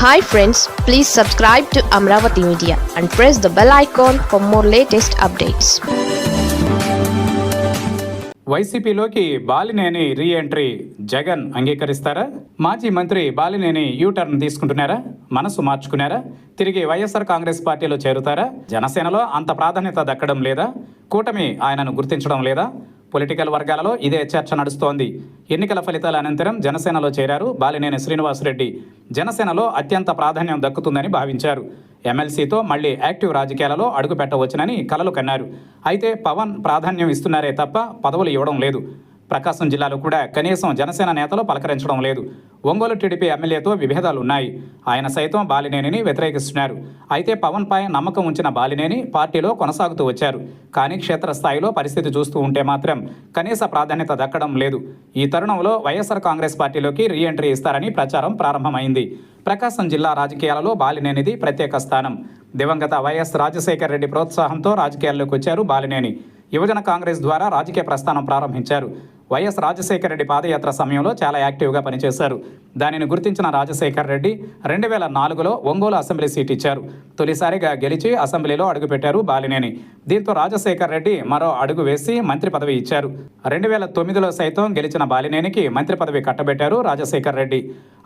Hi friends please subscribe to Amaravati media and press the bell icon for more latest updates వైసీపీలోకి Balineni re entry Jagan అంగీకరిస్తారా? మాజీ మంత్రి Balineni U turn తీసుకుంటున్నారా? మనసు మార్చుకున్నారా? తిరిగి వైఎస్ఆర్ కాంగ్రెస్ పార్టీలో చేరుతారా? జనసేనలో అంత ప్రాధాన్యత దక్కడం లేదా? కూటమి ఆయనను గుర్తించడం లేదా? పొలిటికల్ వర్గాలలో ఇదే చర్చ నడుస్తోంది. ఎన్నికల ఫలితాల అనంతరం జనసేనలో చేరారు బాలినేని శ్రీనివాసరెడ్డి జనసేనలో అత్యంత ప్రాధాన్యం దక్కుతుందని భావించారు. ఎమ్మెల్సీతో మళ్ళీ యాక్టివ్ రాజకీయాలలో అడుగు పెట్టవచ్చునని కలలు కన్నారు. అయితే పవన్ ప్రాధాన్యం ఇస్తున్నారే తప్ప పదవులు ఇవ్వడం లేదు. ప్రకాశం జిల్లాలో కూడా కనీసం జనసేన నేతలు పలకరించడం లేదు. ఒంగోలు టీడీపీ ఎమ్మెల్యేతో విభేదాలు ఉన్నాయి ఆయన సైతం బాలినేనిని వ్యతిరేకిస్తున్నారు. అయితే పవన్పై నమ్మకం ఉంచిన బాలినేని పార్టీలో కొనసాగుతూ వచ్చారు. కానీ క్షేత్రస్థాయిలో పరిస్థితి చూస్తూ ఉంటే మాత్రం కనీస ప్రాధాన్యత దక్కడం లేదు. ఈ తరుణంలో వైఎస్ఆర్ కాంగ్రెస్ పార్టీలోకి రీ ఎంట్రీ ఇస్తారని ప్రచారం ప్రారంభమైంది. ప్రకాశం జిల్లా రాజకీయాలలో బాలినేనిది ప్రత్యేక స్థానం. దివంగత వైఎస్ రాజశేఖర రెడ్డి ప్రోత్సాహంతో రాజకీయాల్లోకి వచ్చారు బాలినేని. యువజన కాంగ్రెస్ ద్వారా రాజకీయ ప్రస్థానం ప్రారంభించారు. వైఎస్ రాజశేఖర రెడ్డి పాదయాత్ర సమయంలో చాలా యాక్టివ్గా పనిచేశారు. దానిని గుర్తించిన రాజశేఖర రెడ్డి రెండు వేల నాలుగులో ఒంగోలు అసెంబ్లీ సీట్ ఇచ్చారు. తొలిసారిగా గెలిచి అసెంబ్లీలో అడుగుపెట్టారు బాలినేని. దీంతో రాజశేఖర రెడ్డి మరో అడుగు వేసి మంత్రి పదవి ఇచ్చారు. రెండు వేల తొమ్మిదిలో సైతం గెలిచిన బాలినేనికి మంత్రి పదవి కట్టబెట్టారు రాజశేఖర రెడ్డి.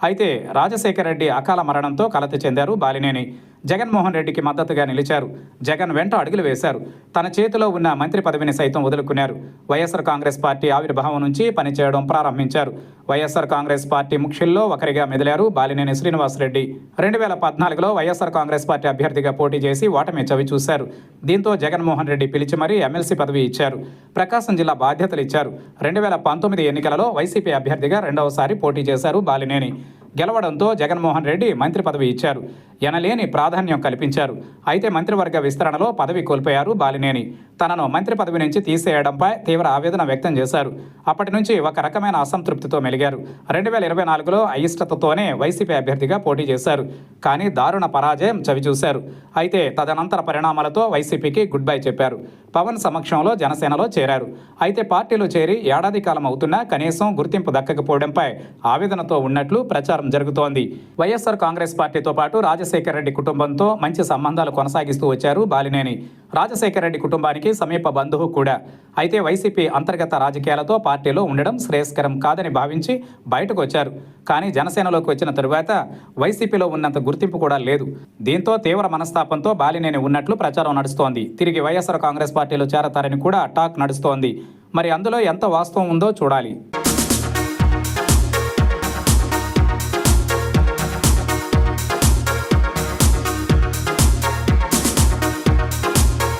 అయితే రాజశేఖర రెడ్డి అకాల మరణంతో కలత చెందారు బాలినేని. జగన్మోహన్ రెడ్డికి మద్దతుగా నిలిచారు. జగన్ వెంట అడుగులు వేశారు. తన చేతిలో ఉన్న మంత్రి పదవిని సైతం వదులుకున్నారు. వైఎస్ఆర్ కాంగ్రెస్ పార్టీ ఆవిర్భావం నుంచి పనిచేయడం ప్రారంభించారు. వైఎస్ఆర్ కాంగ్రెస్ పార్టీ ముఖ్యుల్లో ఒకరిగా మెదిలారు బాలినేని శ్రీనివాసరెడ్డి రెండు వేల పద్నాలుగులో వైఎస్ఆర్ కాంగ్రెస్ పార్టీ అభ్యర్థిగా పోటీ చేసి ఓటమి చవి చూశారు. దీంతో జగన్మోహన్ రెడ్డి పిలిచి మరీ ఎమ్మెల్సీ పదవి ఇచ్చారు. ప్రకాశం జిల్లా బాధ్యతలు ఇచ్చారు. రెండు వేల పంతొమ్మిది ఎన్నికలలో వైసీపీ అభ్యర్థిగా రెండవసారి పోటీ చేశారు బాలినేని. గెలవడంతో జగన్మోహన్ రెడ్డి మంత్రి పదవి ఇచ్చారు. ఎనలేని ప్రాధాన్యం కల్పించారు. అయితే మంత్రివర్గ విస్తరణలో పదవి కోల్పోయారు బాలినేని. తనను మంత్రి పదవి నుంచి తీసేయడంపై తీవ్ర ఆవేదన వ్యక్తం చేశారు. అప్పటి నుంచి ఒక రకమైన అసంతృప్తితో మెలిగారు. రెండు వేల ఇరవై నాలుగులో అయిష్టతతోనే వైసీపీ అభ్యర్థిగా పోటీ చేశారు. కానీ దారుణ పరాజయం చవిచూశారు. అయితే తదనంతర పరిణామాలతో వైసీపీకి గుడ్ బై చెప్పారు. పవన్ సమక్షంలో జనసేనలో చేరారు. అయితే పార్టీలో చేరి ఏడాది కాలం అవుతున్నా కనీసం గుర్తింపు దక్కకపోవడంపై ఆవేదనతో ఉన్నట్లు ప్రచారం జరుగుతోంది. వైఎస్ఆర్ కాంగ్రెస్ పార్టీతో పాటు రాజశేఖర రెడ్డి కుటుంబంతో మంచి సంబంధాలు కొనసాగిస్తూ వచ్చారు బాలినేని. రాజశేఖర రెడ్డి కుటుంబానికి సమీప బంధువు కూడా. అయితే వైసీపీ అంతర్గత రాజకీయాలతో పార్టీలో ఉండడం శ్రేయస్కరం కాదని భావించి బయటకు వచ్చారు. కానీ జనసేనలోకి వచ్చిన తరువాత వైసీపీలో ఉన్నంత గుర్తింపు కూడా లేదు. దీంతో తీవ్ర మనస్తాపంతో బాలినేని ఉన్నట్లు ప్రచారం నడుస్తోంది. తిరిగి వైఎస్ఆర్ కాంగ్రెస్ పార్టీలో చేరతారని కూడా టాక్ నడుస్తోంది. మరి అందులో ఎంత వాస్తవం ఉందో చూడాలి.